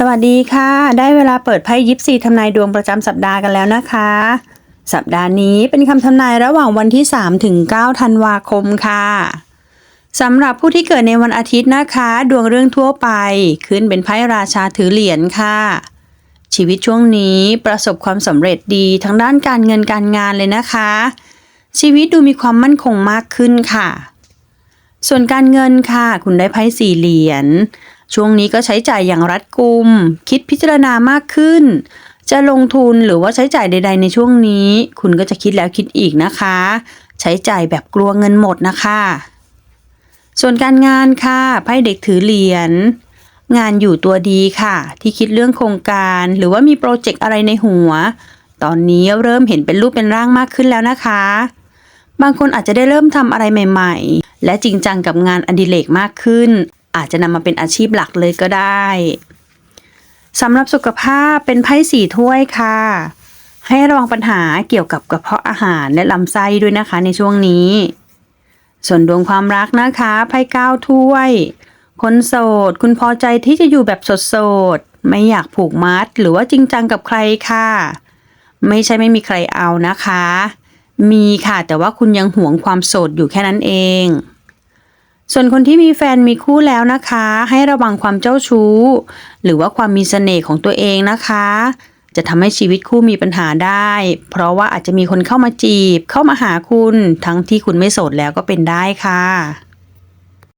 สวัสดีค่ะ ได้เวลาเปิดไพ่ยิปซีทำนายดวงประจำสัปดาห์กันแล้วนะคะ สัปดาห์นี้เป็นคำทำนายระหว่างวันที่ 3 ถึง 9 ธันวาคมค่ะสำหรับผู้ที่เกิดในวันอาทิตย์นะคะ ดวงเรื่องทั่วไปขึ้นเป็นไพ่ราชาถือเหรียญค่ะ ชีวิตช่วงนี้ประสบความสำเร็จดีทั้งด้านการเงินการงานเลยนะคะ ชีวิตดูมีความมั่นคงมากขึ้นค่ะ ส่วนการเงินค่ะ คุณได้ไพ่สี่เหรียญ ช่วงนี้ก็ใช้จ่ายอย่างรัดกุม คิดพิจารณามากขึ้น จะลงทุนหรือว่าใช้จ่ายใด ๆ ในช่วงนี้ คุณก็จะคิดแล้วคิดอีกนะคะ ใช้จ่ายแบบกลัวเงินหมดนะคะ ส่วนการงานค่ะไพ่เด็กถือเหรียญงานอยู่ตัวดีค่ะ ที่คิดเรื่องโครงการ หรือว่ามีโปรเจกต์อะไรในหัว ตอนนี้เริ่มเห็นเป็นรูปเป็นร่างมากขึ้นแล้วนะคะ บางคนอาจจะได้เริ่มทำอะไรใหม่ ๆ และจริงจังกับงานอดิเรกมากขึ้น อาจจะนำมาเป็นอาชีพหลักเลยก็ได้สำหรับสุขภาพเป็นไพ่สี่ถ้วยค่ะ ให้ระวังปัญหาเกี่ยวกับกระเพาะอาหารและลำไส้ด้วยนะคะในช่วงนี้ ส่วนดวงความรักนะคะไพ่เก้าถ้วย คนโสด คุณพอใจที่จะอยู่แบบโสดๆไม่อยากผูกมัดหรือว่าจริงจังกับใครค่ะ ไม่ใช่ไม่มีใครเอานะคะ มีค่ะแต่ว่าคุณยังหวงความโสดอยู่แค่นั้นเอง ส่วนคนที่มีแฟนมีคู่แล้วนะคะ ให้ระวังความเจ้าชู้ หรือว่าความมีเสน่ห์ของตัวเองนะคะ จะทำให้ชีวิตคู่มีปัญหาได้ เพราะว่าอาจจะมีคนเข้ามาจีบ เข้ามาหาคุณ ทั้งที่คุณไม่โสดแล้วก็เป็นได้ค่ะ